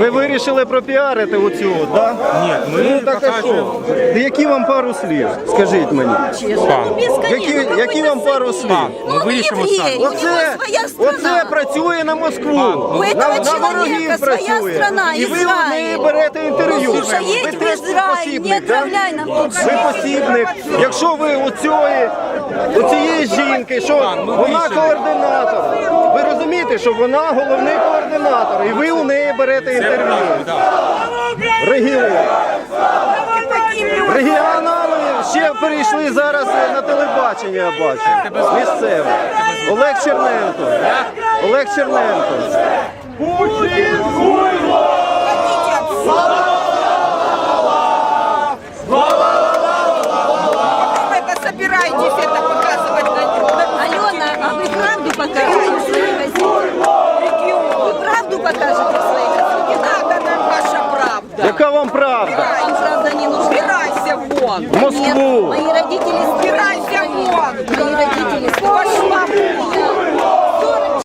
Ви вирішили пропіарити оцю, от, да? Нет, Ну мы так а покажем. що? Які вам пару слів? Скажіть мені. Пан, Які, які вам пару слів? пан, мы вирішимо самі. Оце, оце працює на Москву. У на, этого на человека ворогів своя працює. страна, І ви у Израиль. неї берете інтерв'ю. Ну, слушай, ви едь в теж Израиль, посібник, не да? отправляй нам тут Ви посібник. Якщо ви у цієї, у цієї жінки, що вона координатор. Ви розумієте, що вона головний координатор, і ви у неї берете інтерв'ю. Регіон. Регіонали ще перейшли зараз на телебачення, я бачу. Місцеве. Олег Черненко. Олег Черненко. это собираетесь это показывать на Алена, а вы правду покажете? вам правда? Вам правда не нужна. Убирайся вон. В Москву.